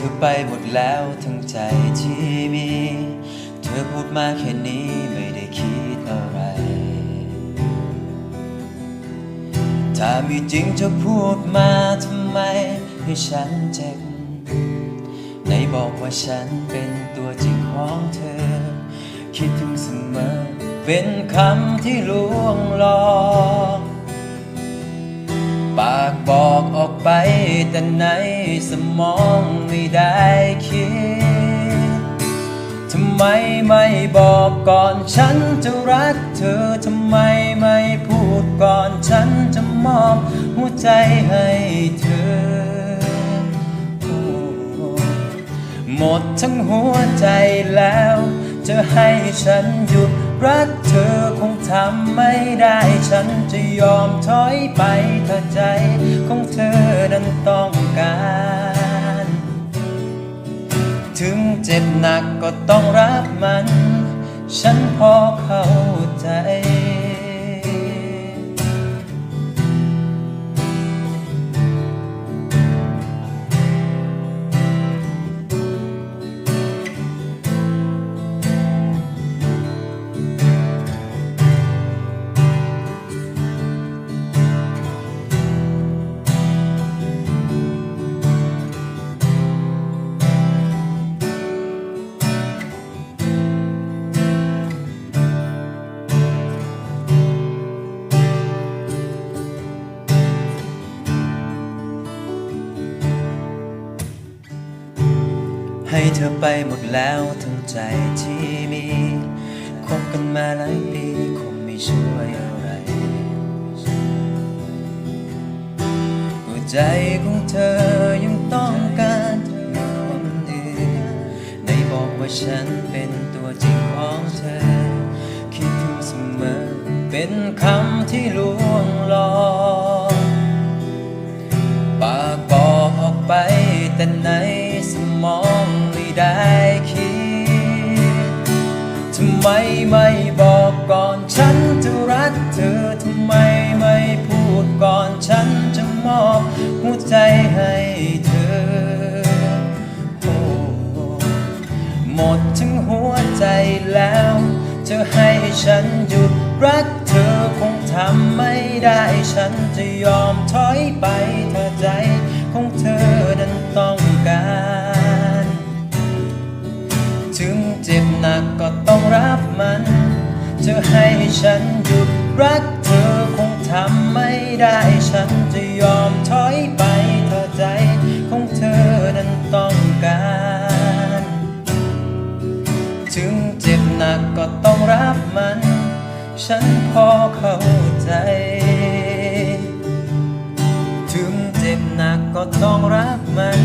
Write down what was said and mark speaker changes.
Speaker 1: เธอไปหมดแล้วทั้งใจที่มี เธอพูดมาแค่นี้ไม่ได้คิดอะไร ถ้ามีจริงจะพูดมาทำไมให้ฉันเจ็บไหนบอกว่าฉันเป็นตัวจริงของเธอ คิดถึงเสมอ เป็นคำที่ลวงหลอก แต่ในสมองไม่ได้คิด ทำไมไม่บอกก่อนฉันจะรักเธอ ทำไมไม่พูดก่อนฉันจะมอบหัวใจให้เธอ หมดทั้งหัวใจแล้ว จะให้ฉันหยุด รักเธอคงทำไม่ได้ ฉันจะยอมถอยไปถ้าใจของเธอนั้นต้องการ ถึงเจ็บหนักก็ต้องรับมัน ฉันพอเข้า ให้เธอไปหมดแล้วทั้งใจที่มีคบกันมาหลายปีคงไม่ช่วยอะไรหัวใจของเธอยังต้องการเธอคนอื่นได้บอกว่าฉันเป็นตัวจริงของเธอ คิดถึงเสมอเป็นคำที่ลวงหลอก ไมไม่บอกก่อนฉันจะรักเธอทำไมไม่พูดก่อนฉันจะมอบหัวใจให้เธอโอ้หมดทั้งหัวใจแล้วจะให้ฉันหยุดรักเธอคงทำไม่ได้ฉันจะยอมถอยไปถ้าใจของเธอนั้นต้องการ ให้ฉันหยุดรักเธอคงทำไม่ได้ฉันจะยอมถอยไปถ้าใจของเธอนั้นต้องการ ถึงเจ็บหนักก็ต้องรับมัน ฉันพอเข้าใจ ถึงเจ็บหนักก็ต้องรับมัน